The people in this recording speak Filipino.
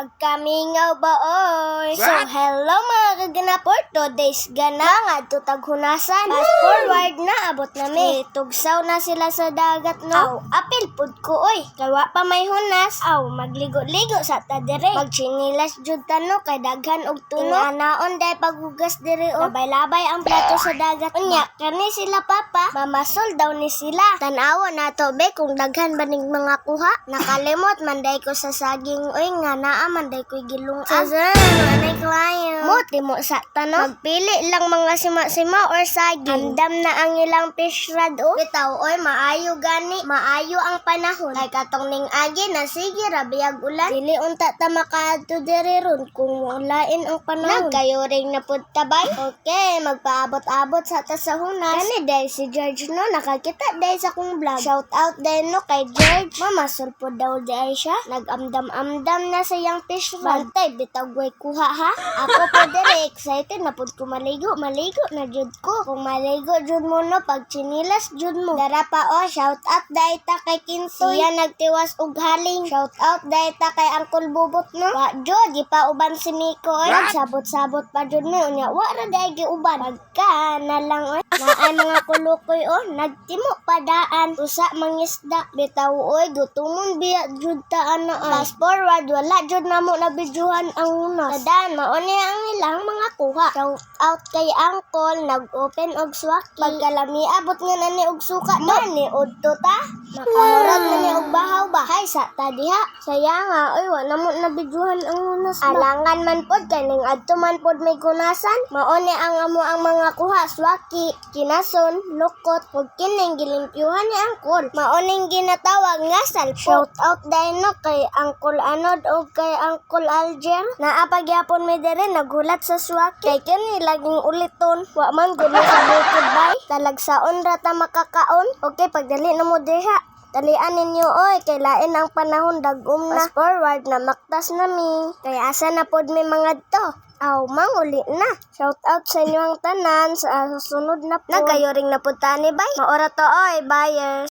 Pagkamingaw ba oy? So hello mga kaganapor, today's gana nga tutag hunasan. Fast forward na abot na mi. Tugsaw na sila sa dagat no. Aw, apil pud ko oy. Kawa pa may hunas. Aw, magligo-ligo sa ta dire. Magchinilas jud ta no kay daghan og tuno. Anaon day paghugas dire o. Labay-labay ang plato sa dagat. Unya, kani sila papa, mamasol daw ni sila. Tanawa na to be kung daghan ba ning mga kuha. Nakalimot manday ko sa saging oy nga naa manday ko gilungan. Sa anay klayo. Mo timo sa tanong. Magpili lang mga sima-sima or saging. Andam na ang ilang fish rod o. Bitaw oy maayo gani. Maayo ang panahon. Kay katong ning agi na sige rabiyag ulan. Dili unta ta makaadto diri ron kung ulain ang panahon. Nagkayo ring na pud tabay. Okay, magpaabot-abot sa ta sa hunas. Kani day si George no nakakita day sa kong vlog. Shout out day no kay George. Mama sulpod daw day siya. Nag-amdam-amdam na sa yang fish rod. Bantay bitaw way kuha ha. Ako po dire excited na pud ko maligo. Maligo na jud ko. Kung maligo jud mo no pag chinilas jud mo. Dara pa o shout out day ta kay Kinsoy. Siya nagtiwas og haling. Shout out day ta kay Uncle Bubot no. Wa jud di pa uban si Miko oy. What? Sabot-sabot pa jud mo nya. Wa ra day gi uban. Pagka na lang oy. Naay mga kulukoy o. Nagtimo padaan. Usa mangisda. Bitaw oy gutumon biya jud ta ana ay. Fast forward wala jud namo na bidyuhan ang unas. Tadaan mauni ang ilang mga kuha. Shout out kay Uncle nag-open og swaki. Pagkalami abot nga na ni og suka ni udto ta. Makahurat na ni og bahaw bahay sa ta diha. Saya nga oy wa namo na bidyuhan ang unas. Alangan man pod kay ning adto man pod may gunasan. Mauni ang amo ang mga kuha swaki, kinason, lukot ug kining gilimpyuhan ni Uncle. Mauning ginatawag nga salpo. Shout out dahil no kay Uncle Anod o kay Uncle Alger. Naapagyapon mi dire nagulat sa swaki. Kay kini laging uliton. Wa man gulo sa bukid bay. Talagsaon ra ta makakaon. Okay, pagdali na mo diha. Talian ninyo oy, kay lain ang panahon dagum na. Fast forward na maktas na mi. Kaya asa na pod mi mga to. Aw, manguli na. Shout out sa inyo ang tanan sa susunod na po. Nagayo ring napunta ni bay. Maora to oy, buyers.